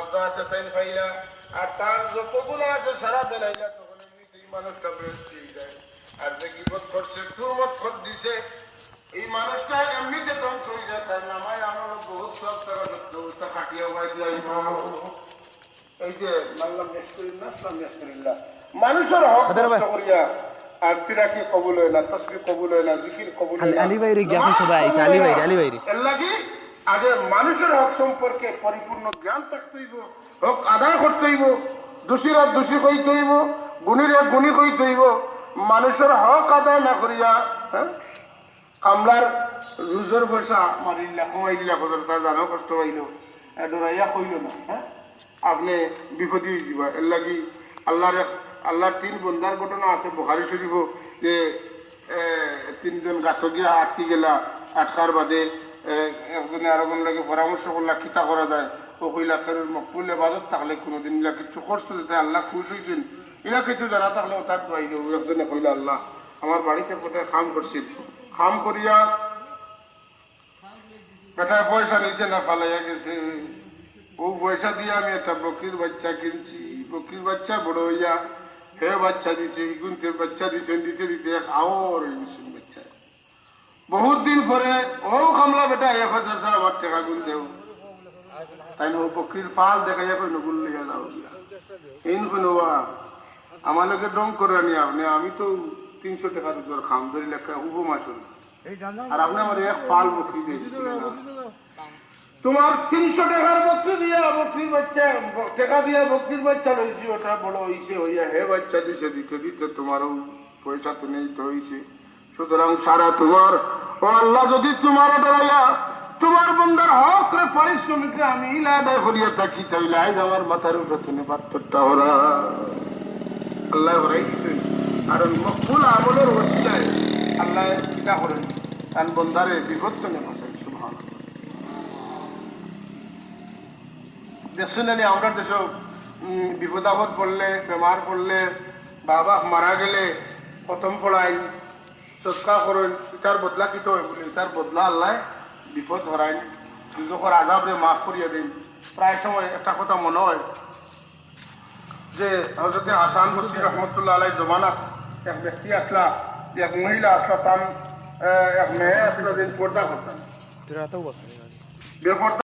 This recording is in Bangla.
মাপদা আছে তাই ফাইলা। আর তার যতগুলো আছে সারা দেনাইলা তখন এমনিতেই মানুষটা বেরোচ্ছে হয়ে যায় আর যে বিপদ করছে তোর মত খত দিছে। এই মানুষটা এমনিতে ধ্বংস হয়ে যায় তার নামায় আমার বহুত সব টাকা ব্যবস্থা কাটিয়ে বাই দিয়ে এই যে মাল্লাম মেসকরিল্লা সালাম মেসকরিল্লা মানুষের হক করিয়া আর তিরাকি কবুল হয় না তসবি কবুল হয় না জিকির কবুল হয় না। আলি বাইরে গিয়া ভাই আলি বাইরে আলি বাইরে এর লাগি আগে মানুষের হক সম্পর্কে পরিপূর্ণ জ্ঞান থাকতে হইব হক আদায় করতে হইব, দোষীরা দোষী কইতে হইব, গুণীরা গুণী কইতে হইব, মানুষের হক আদায় না করিয়া হ্যাঁ? কামলার রুজের পয়সা মারিলা কমাইলা কদর তা জানো কষ্ট হইল ডরাইয়া কইল না হ্যাঁ? আপনি বিপদী হয়ে যাবা এর লাগি আল্লাহর আল্লাহর তিন বন্ধার ঘটনা আছে বহারি শরীফ যে তিনজন গাছ গিয়া গেলা, আটকার বাদে একজনে আরেকজন লাগে পরামর্শ করলা কিতা করা যায়। ও কইলা ফেরত মকবুল এবাদত থাকলে কোনোদিন ইলা কিছু করছ যাতে আল্লাহ খুশ হয়েছেন ইলা কিছু জানা থাকলে ও তার দোয়াইল একজনে কইলা, আল্লাহ, আমার বাড়িতে কোথায় খাম করছিল খাম করিয়া বেটায় পয়সা নিচে না পালাইয়া গেছে। ও পয়সা দিয়ে আমি একটা বকরির বাচ্চা কিনছি। বকরির বাচ্চা বড় হইয়া, হে বাচ্চা দিছে গুনতে বাচ্চা দিছে, দিতে দিতে আওয়ার গেছে বাচ্চা বহুত দিন পরে ও কামলা বেটা এক হাজার স্যার আমার টাকা গুনতেও তাই না ও বকরির পাল দেখা যাবে নগুল লিয়া যাও ইন কোনো আমার লোকে ডং করে আনি আপনি আমি তো তিনশো টাকা উপর খাম ধরি লেখা উপমাস হল আর আপনি আমার এক পাল বকরি দিয়েছেন তোমার তিনশো টাকার বকরি দিয়া বকরির বাচ্চা টাকা দিয়া বকরির বাচ্চা লইছি ওটা বড় হইছে হইয়া হে বাচ্চা দিছে দিতে দিতে তোমারও পয়সা তো নেই তো হইছে। সুতরাং সারা তোমার ও আল্লাহ, যদি তোমার ডরাইয়া তোমার বন্দার হক রে পারিশ্রমিক আমি ইলা আদায় করিয়া থাকি, তাইলে আইজ আমার মাথার উপরে তুমি পাত্রটা ওরা আল্লাহ হরাই দিছেন। আর মকবুল আমলের অবস্থায় আল্লাহ কিতা করেন, তার বন্দারে বিপদ তো নেই সুবহান দেখছেন আমরা দেশ বিপদ আপদ পড়লে, বেমার পড়লে, বাবা মারা গেলে প্রথম পড়াই সৎকা করেন তার বদলা কিত হয় বলে তার বদলা আল্লাহ বিপদ হরাইন দুজকর আজাবরে মাফ করিয়া দিন প্রায় সময় একটা কথা মনে হয় যে হজরতে হাসান বসির রহমতুল্লাহ আলাই জমানাত এক ব্যক্তি আসলা এক মহিলা আসলা আহ, এক মেয়ে আসলা দিন পর্দা করতাম তোরা বেপর্দা